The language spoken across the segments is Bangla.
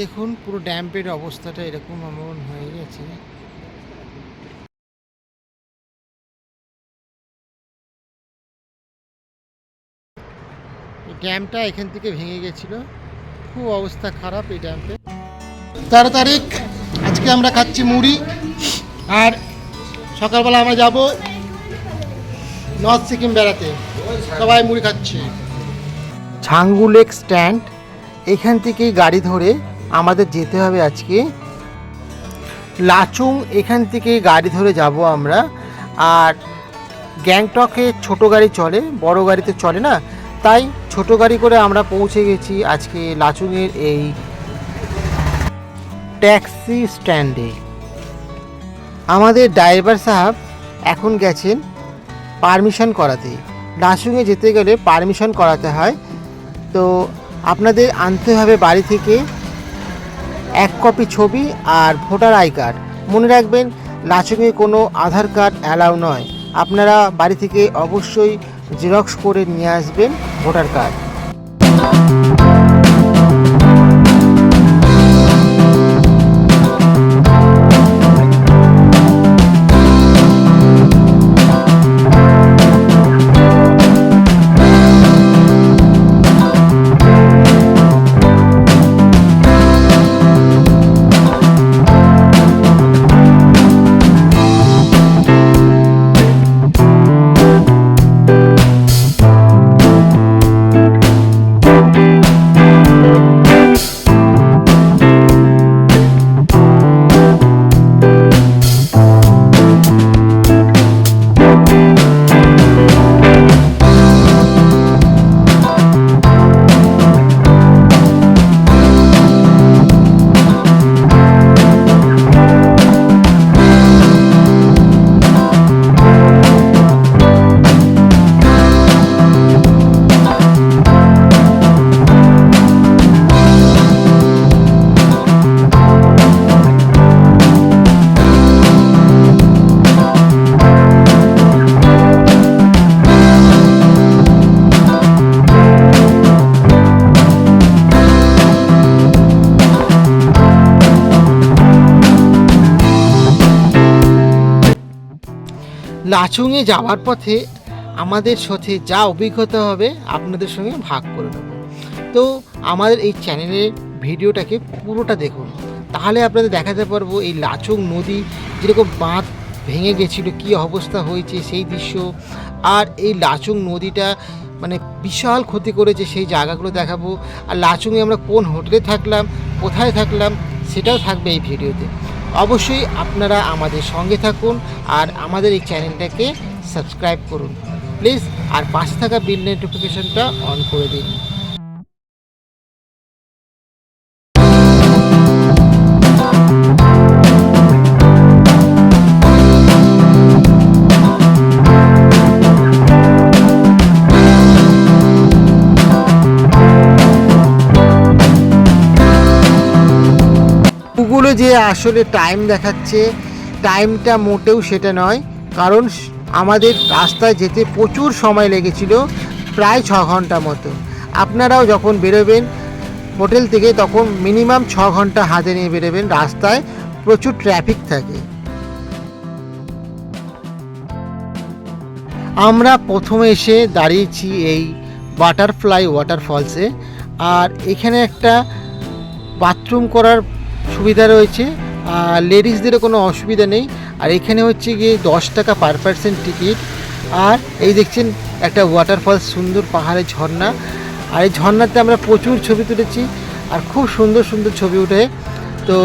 দেখুন, পুরো ড্যাম্পের অবস্থাটা এরকম এমন হয়ে গেছে। ড্যামটা এখান থেকে ভেঙে গেছিল। খুব অবস্থা খারাপ এই ড্যাম্পে তেরো তারিখ, আজকে আমরা খাচ্ছি মুড়ি। আর সকালবেলা আমরা যাব নর্থ সিকিম বেড়াতে। সবাই মুড়ি খাচ্ছি। ঝাঙ্গু লেক স্ট্যান্ড, এখান থেকেই গাড়ি ধরে আমাদের যেতে হবে আজকে। লাচুং, এখান থেকে গাড়ি ধরে যাব আমরা। আর গ্যাংটকে ছোট গাড়ি চলে, বড় গাড়িতে চলে না? তাই ছোট গাড়ি করে আমরা পৌঁছে গেছি আজকে লাচুংয়ের এই ট্যাক্সি স্ট্যান্ডে। আমাদের ড্রাইভার সাহেব এখন গেছেন পারমিশন করাতে। লাচুংয়ে যেতে গেলে পারমিশন করাতে হয়। তো আপনাদের আনতে হবে বাড়ি থেকে এক কপি ছবি আর ভোটার আই কার্ড মনে রাখবেন লাচুংয়ে কোনো আধার কার্ড অ্যালাউ নয়। আপনারা বাড়ি থেকে অবশ্যই জেরক্স করে নিয়ে আসবেন ভোটার কার্ড লাচুংয়ে যাওয়ার পথে আমাদের সাথে যা অভিজ্ঞতা হবে আপনাদের সঙ্গে ভাগ করে নেব। তো আমাদের এই চ্যানেলের ভিডিওটাকে পুরোটা দেখুন। তাহলে আপনাদের দেখাতে পারব এই লাচুং নদী, যেরকম বাঁধ ভেঙে গেছিল, কী অবস্থা হয়েছে সেই দৃশ্য। আর এই লাচুং নদীটা মানে বিশাল ক্ষতি করেছে সেই জায়গাগুলো দেখাবো। আর লাচুংয়ে আমরা কোন হোটেলে থাকলাম, কোথায় থাকলাম, সেটাও থাকবে এই ভিডিওতে। অবশ্যই আপনারা আমাদের সঙ্গে থাকুন আর আমাদের এই চ্যানেলটাকে সাবস্ক্রাইব করুন। প্লিজ, আর পাশে থাকা বিল নোটিফিকেশনটা অন করে দিন। আসলে টাইম দেখাচ্ছে। টাইমটা মোটেও সেটা নয়, কারণ আমাদের রাস্তায় যেতে প্রচুর সময় লেগেছিল, প্রায় ছ ঘণ্টা মতো। আপনারাও যখন বেরোবেন হোটেল থেকে, তখন মিনিমাম ছ ঘণ্টা হাতে নিয়ে বেরোবেন, রাস্তায় প্রচুর ট্রাফিক থাকে। আমরা প্রথমে এসে দাঁড়িয়েছি এই বাটারফ্লাই ওয়াটারফলসে আর এখানে একটা বাথরুম করার সুবিধা রয়েছে, আর লেডিসদেরও কোনো অসুবিধা নেই। আর এখানে হচ্ছে গিয়ে দশ টাকা পার পার্সেন্ট টিকিট আর এই দেখছেন, একটা ওয়াটারফল সুন্দর পাহাড়ের ঝর্ণা। আর এই ঝর্ণাতে আমরা প্রচুর ছবি তুলেছি, আর খুব সুন্দর সুন্দর ছবি ওঠে। তো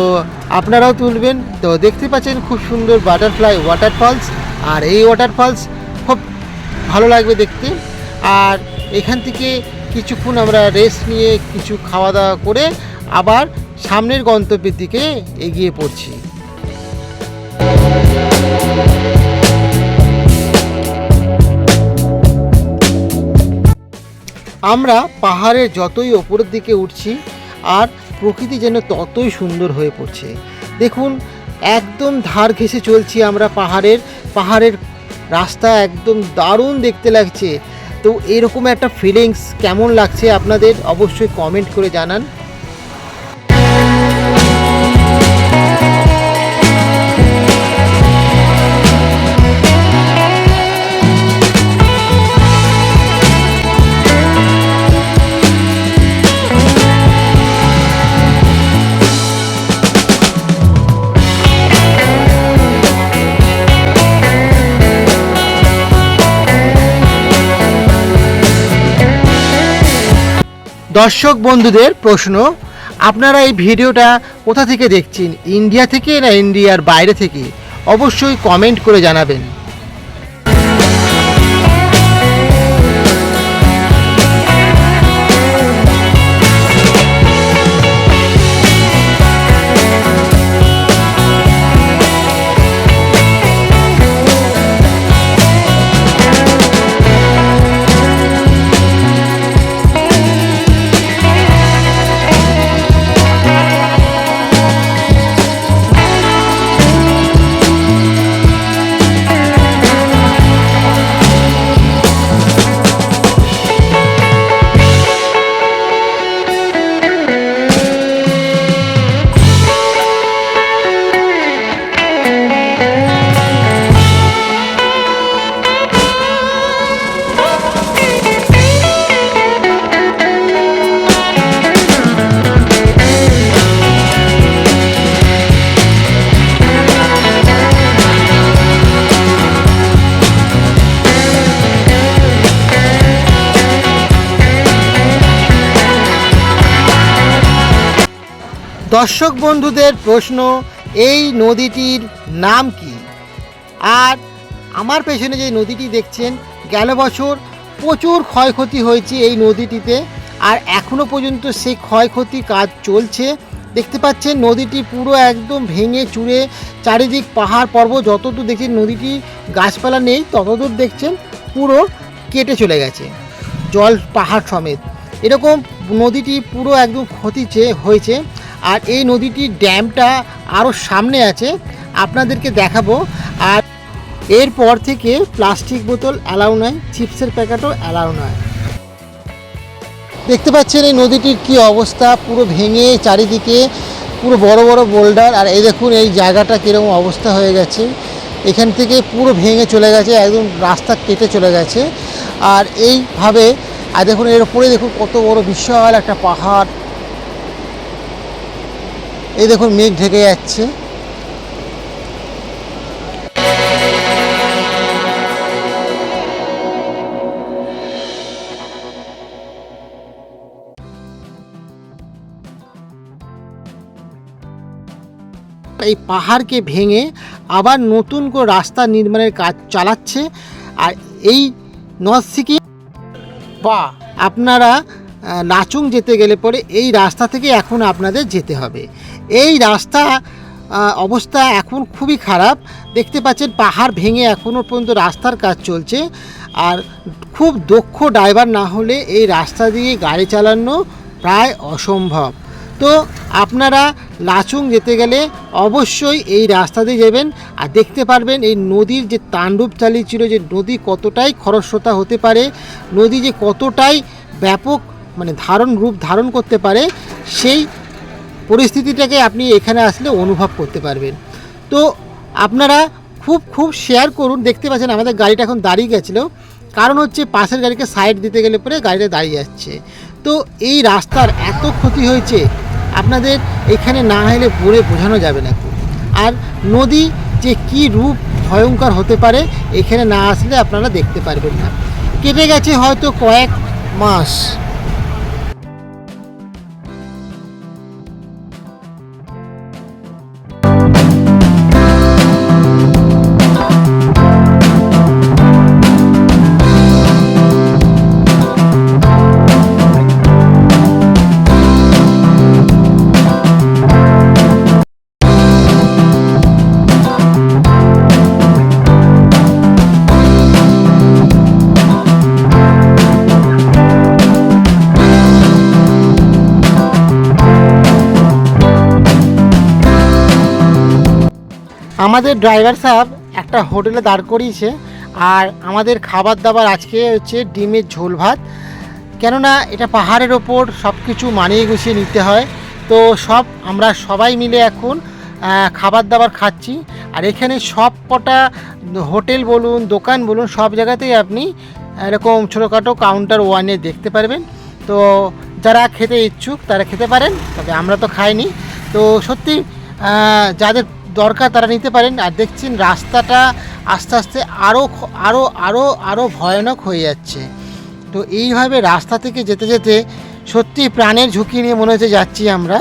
আপনারাও তুলবেন। তো দেখতে পাচ্ছেন খুব সুন্দর বাটারফ্লাই ওয়াটারফলস আর এই ওয়াটারফলস খুব ভালো লাগবে দেখতে। আর এখান থেকে কিছুক্ষণ আমরা রেস্ট নিয়ে কিছু খাওয়া দাওয়া করে আবার সামনের গন্তব্যের দিকে এগিয়ে পড়ছি। আমরা পাহাড়ের যতই ওপরের দিকে উঠছি, আর প্রকৃতি যেন ততই সুন্দর হয়ে পড়ছে। দেখুন, একদম ধার ঘেঁষে চলছি আমরা পাহাড়ের পাহাড়ের রাস্তা একদম দারুণ দেখতে লাগছে। তো এরকম একটা ফিলিংস কেমন লাগছে আপনাদের অবশ্যই কমেন্ট করে জানান। দর্শক বন্ধুদের প্রশ্ন, আপনারা এই ভিডিওটা কোথা থেকে দেখছেন, ইন্ডিয়া থেকে না ইন্ডিয়ার বাইরে থেকে? অবশ্যই কমেন্ট করে জানাবেন। দর্শক বন্ধুদের প্রশ্ন, এই নদীটির নাম কি? আর আমার পেছনে যে নদীটি দেখছেন, গেল বছর প্রচুর ক্ষয়ক্ষতি হয়েছে এই নদীটিতে, আর এখনও পর্যন্ত সেই ক্ষয়ক্ষতি কাজ চলছে। দেখতে পাচ্ছেন, নদীটি পুরো একদম ভেঙে চুরে চারিদিক পাহাড় পর্বত যতদূর দেখছেন, নদীটি গাছপালা নেই, ততদূর দেখছেন পুরো কেটে চলে গেছে, জল, পাহাড় সমেত। এরকম নদীটি পুরো একদম ক্ষতিছে হয়েছে। আর এই নদীটির ড্যামটা আরও সামনে আছে, আপনাদেরকে দেখাবো। আর এরপর থেকে প্লাস্টিক বোতল অ্যালাউ নয়, চিপসের প্যাকেটও অ্যালাউ নয়। দেখতে পাচ্ছেন এই নদীটির কি অবস্থা, পুরো ভেঙে চারিদিকে, পুরো বড় বড় বোল্ডার। আর এই দেখুন, এই জায়গাটা কীরকম অবস্থা হয়ে গেছে। এখান থেকে পুরো ভেঙে চলে গেছে, একদম রাস্তা কেটে চলে গেছে। আর এইভাবে, আর দেখুন, এর উপরে দেখুন কত বড় বিশাল একটা পাহাড়। এই দেখুন মেঘ ঢেকে যাচ্ছে। এই পাহাড়কে ভেঙে আবার নতুন করে রাস্তা নির্মাণের কাজ চালাচ্ছে। আর এই নর্থ সিকিম বা আপনারা লাচুং যেতে গেলে পরে এই রাস্তা থেকে এখন আপনাদের যেতে হবে। এই রাস্তা অবস্থা এখন খুবই খারাপ। দেখতে পাচ্ছেন পাহাড় ভেঙে এখনও পর্যন্ত রাস্তার কাজ চলছে। আর খুব দক্ষ ড্রাইভার না হলে এই রাস্তা দিয়ে গাড়ি চালানো প্রায় অসম্ভব। তো আপনারা লাচুং যেতে গেলে অবশ্যই এই রাস্তা দিয়ে যাবেন। আর দেখতে পারবেন এই নদীর যে তাণ্ডব চালিয়েছিল যে নদী কতটাই খরস্রোতা হতে পারে, নদী যে কতটাই ব্যাপক মানে ধারণ রূপ ধারণ করতে পারে, সেই পরিস্থিতিটাকে আপনি এখানে আসলে অনুভব করতে পারবেন। তো আপনারা খুব খুব শেয়ার করুন। দেখতে পাচ্ছেন আমাদের গাড়িটা এখন দাঁড়িয়ে গেছিল। কারণ হচ্ছে পাশের গাড়িকে সাইড দিতে গেলে পরে গাড়িটা দাঁড়িয়ে যাচ্ছে। তো এই রাস্তার এত ক্ষতি হয়েছে, আপনাদের এখানে না এলে বলে বোঝানো যাবে না। আর নদী যে কি রূপ ভয়ঙ্কর হতে পারে, এখানে না আসলে আপনারা দেখতে পারবেন না। কেটে গেছে হয়তো কয়েক মাস। আমাদের ড্রাইভার সাহেব একটা হোটেলে দাঁড় করিয়েছে আর আমাদের খাবার দাবার আজকে হচ্ছে ডিমের ঝোল ভাত। কেননা এটা পাহাড়ের ওপর সব কিছু মানিয়ে গুছিয়ে নিতে হয়। তো সব আমরা সবাই মিলে এখন খাবার দাবার খাচ্ছি। আর এখানে সব কটা হোটেল বলুন, দোকান বলুন, সব জায়গাতেই আপনি এরকম ছোটোখাটো কাউন্টার ওয়ানে দেখতে পারবেন। তো যারা খেতে ইচ্ছুক তারা খেতে পারেন, তবে আমরা তো খাইনি। তো সত্যি যাদের দরকার তারা নিতে পারেন। আর দেখছেন রাস্তাটা আস্তে আস্তে আরও আরও আরও আরও ভয়ানক হয়ে যাচ্ছে। তো এইভাবে রাস্তা থেকে যেতে যেতে সত্যি প্রাণের ঝুঁকি নিয়ে মনে হচ্ছে যাচ্ছি আমরা।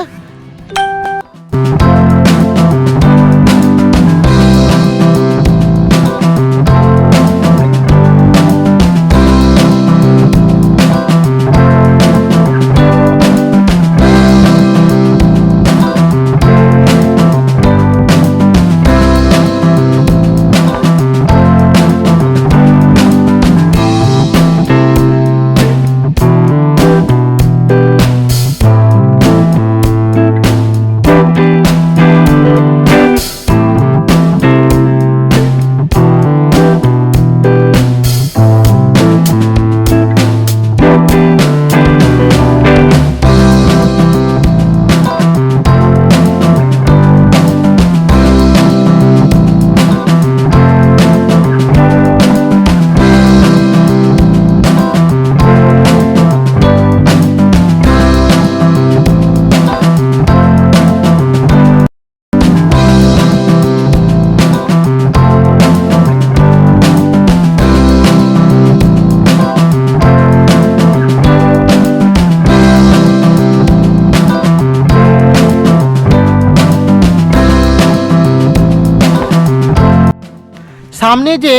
সামনে যে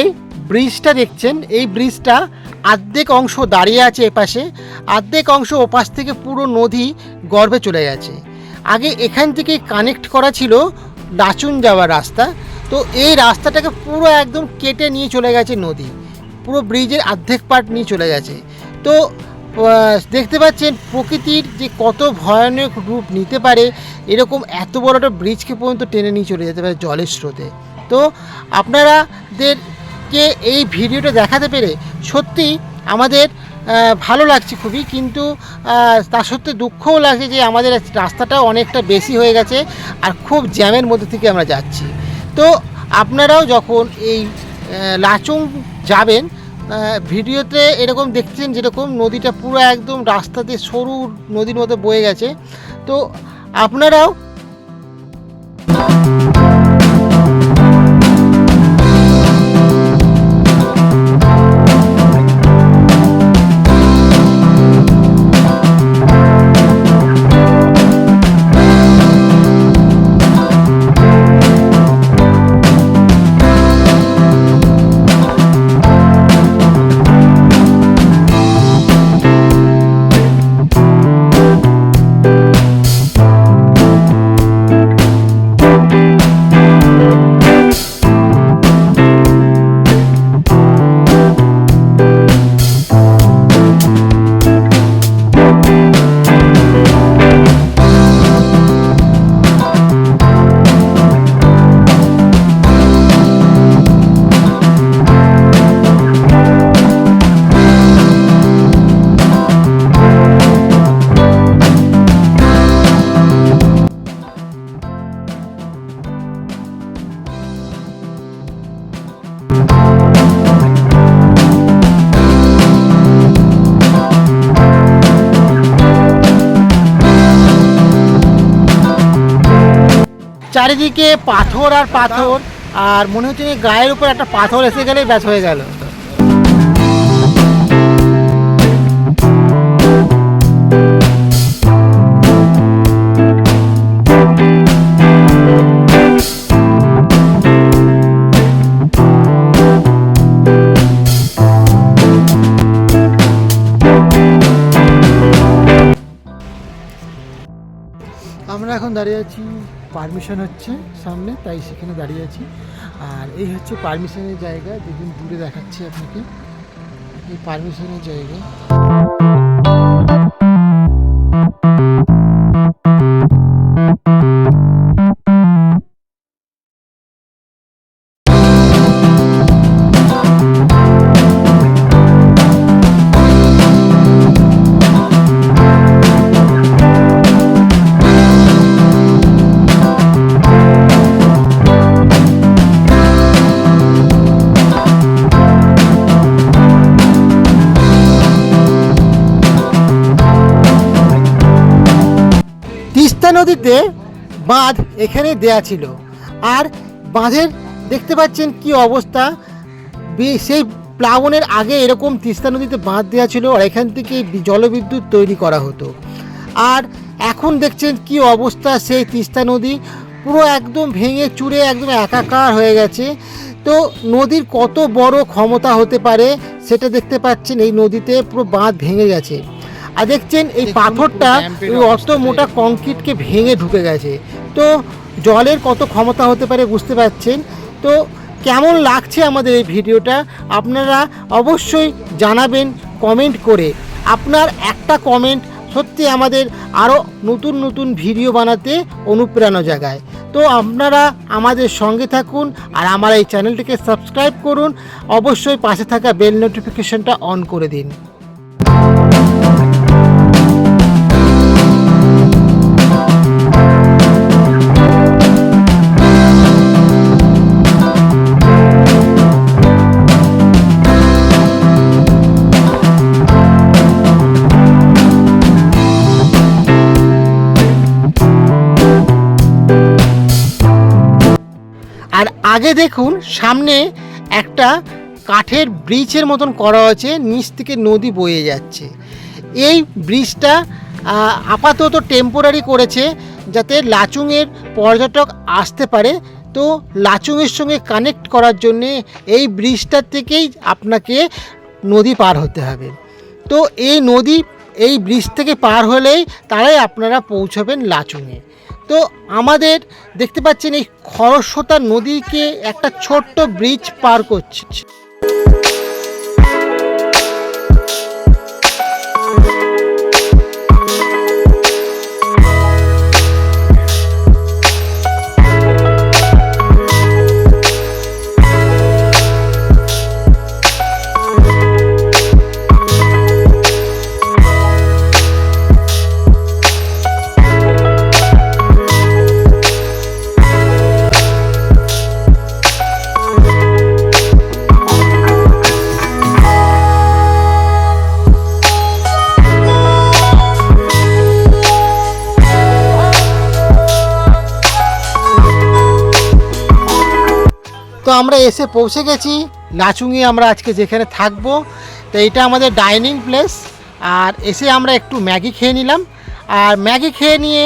ব্রিজটা দেখছেন, এই ব্রিজটা আর্ধেক অংশ দাঁড়িয়ে আছে এপাশে, আর্ধেক অংশ ওপাশ থেকে পুরো নদী গর্ভে চলে গেছে। আগে এখান থেকে কানেক্ট করা ছিল লাচুন যাওয়ার রাস্তা। তো এই রাস্তাটাকে পুরো একদম কেটে নিয়ে চলে গেছে নদী। পুরো ব্রিজের অর্ধেক পার্ট নিয়ে চলে গেছে। তো দেখতে পাচ্ছেন প্রকৃতির যে কত ভয়ানক রূপ নিতে পারে, এরকম এত বড় একটা ব্রিজকে পর্যন্ত টেনে নিয়ে চলে যেতে পারে জলের স্রোতে। তো আপনারাদেরকে এই ভিডিওটা দেখাতে পেরে সত্যি আমাদের ভালো লাগছে খুবই। কিন্তু তা সত্ত্বে দুঃখও লাগছে যে আমাদের রাস্তাটা অনেকটা বেশি হয়ে গেছে আর খুব জ্যামের মধ্যে থেকে আমরা যাচ্ছি। তো আপনারাও যখন এই লাচুং যাবেন ভিডিওতে এরকম দেখছেন যেরকম নদীটা পুরো একদম রাস্তা দিয়ে সরু নদীর মতো বয়ে গেছে, তো আপনারাও চারিদিকে পাথর আর পাথর, আর মনে হচ্ছে গায়ের উপর একটা পাথর এসে গেলেই ব্যাস হয়ে গেল। আমরা এখন দাঁড়িয়ে আছি পারমিশন হচ্ছে সামনে, তাই সেখানে দাঁড়িয়ে আছি। আর এই হচ্ছে পারমিশনের জায়গা, যেদিন দূরে দেখাচ্ছি আপনাকে, এই পারমিশনের জায়গা। নদীতে বাঁধ এখানে দেয়া ছিল। আর বাঁধের দেখতে পাচ্ছেন কি অবস্থা? সেই প্লাবনের আগে এরকম তিস্তা নদীতে বাঁধ দেওয়া ছিল আর এখান থেকে জলবিদ্যুৎ তৈরি করা হতো। আর এখন দেখছেন কি অবস্থা সেই তিস্তা নদী। পুরো একদম ভেঙে চুরে একদম একাকার হয়ে গেছে। তো নদীর কত বড় ক্ষমতা হতে পারে সেটা দেখতে পাচ্ছেন এই নদীতে পুরো বাঁধ ভেঙে গেছে। আর দেখছেন এই পাথরটা ড্যাম্পের অত মোটা কংক্রিটকে ভেঙে ঢুকে গেছে। তো জলের কত ক্ষমতা হতে পারে বুঝতে পারছেন? তো কেমন লাগছে আমাদের এই ভিডিওটা? আপনারা অবশ্যই জানাবেন কমেন্ট করে। আপনার একটা কমেন্ট সত্যি আমাদের আরও নতুন নতুন ভিডিও বানাতে অনুপ্রেরণা জাগায়। তো আপনারা আমাদের সঙ্গে থাকুন আর আমার এই চ্যানেলটিকে সাবস্ক্রাইব করুন। অবশ্যই পাশে থাকা বেল নোটিফিকেশনটা অন করে দিন। আগে দেখুন, সামনে একটা কাঠের ব্রিজের মতন করা আছে নিচ থেকে নদী বয়ে যাচ্ছে। এই ব্রিজটা আপাতত টেম্পোরারি করেছে যাতে লাচুংয়ের পর্যটক আসতে পারে। তো লাচুংয়ের সঙ্গে কানেক্ট করার জন্যে এই ব্রিজটার থেকেই আপনাকে নদী পার হতে হবে। তো এই নদী, এই ব্রিজ থেকে পার হলেই তারাই আপনারা পৌঁছবেন লাচুংয়ে। তো আমাদের দেখতে পাচ্ছেন এই খরস্বতা নদীকে একটা ছোট্ট ব্রিজ পার করছে। তো আমরা এসে পৌঁছে গেছি। লাচুংয়ে আমরা আজকে যেখানে থাকব, তো এটা আমাদের ডাইনিং প্লেস। আর এসে আমরা একটু ম্যাগি খেয়ে নিলাম। আর ম্যাগি খেয়ে নিয়ে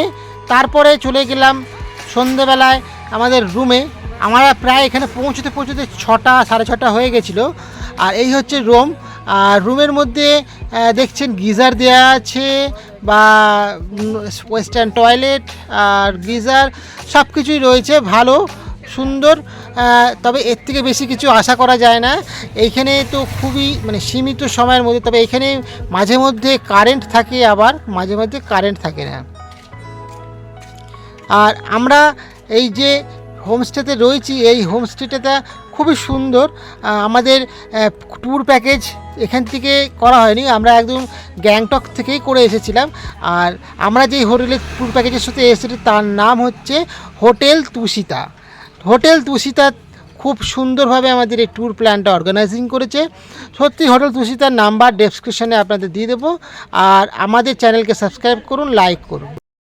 তারপরে চলে গেলাম সন্ধেবেলায় আমাদের রুমে। আমরা প্রায় এখানে পৌঁছতে পৌঁছতে ছটা, সাড়ে ছটা হয়ে গেছিল। আর এই হচ্ছে রুম। আর রুমের মধ্যে দেখছেন গিজার দেওয়া আছে বা ওয়েস্টার্ন টয়লেট আর গিজার সব কিছুই রয়েছে, ভালো। সুন্দর তবে এর থেকে বেশি কিছু আশা করা যায় না। এইখানে তো খুবই মানে সীমিত সময়ের মধ্যে, তবে এখানে মাঝে মধ্যে কারেন্ট থাকে আবার, মাঝে মধ্যে কারেন্ট থাকে না। আর আমরা এই যে হোমস্টেতে রয়েছি, এই হোমস্টেটা খুবই সুন্দর। আমাদের ট্যুর প্যাকেজ এখান থেকে করা হয়নি, আমরা একদম গ্যাংটক থেকেই করে এসেছিলাম। আর আমরা যেই হোটেলের ট্যুর প্যাকেজের সাথে এসেছি, তার নাম হচ্ছে হোটেল তুষিতা। হোটেল তুষিতা খুব সুন্দরভাবে আমাদের এই ট্যুর প্ল্যানটা অর্গানাইজিং করেছে। সত্যি হোটেল তুষিতার নাম্বার ডেসক্রিপশানে আপনাদের দিয়ে দেবো। আর আমাদের চ্যানেলকে সাবস্ক্রাইব করুন লাইক করুন।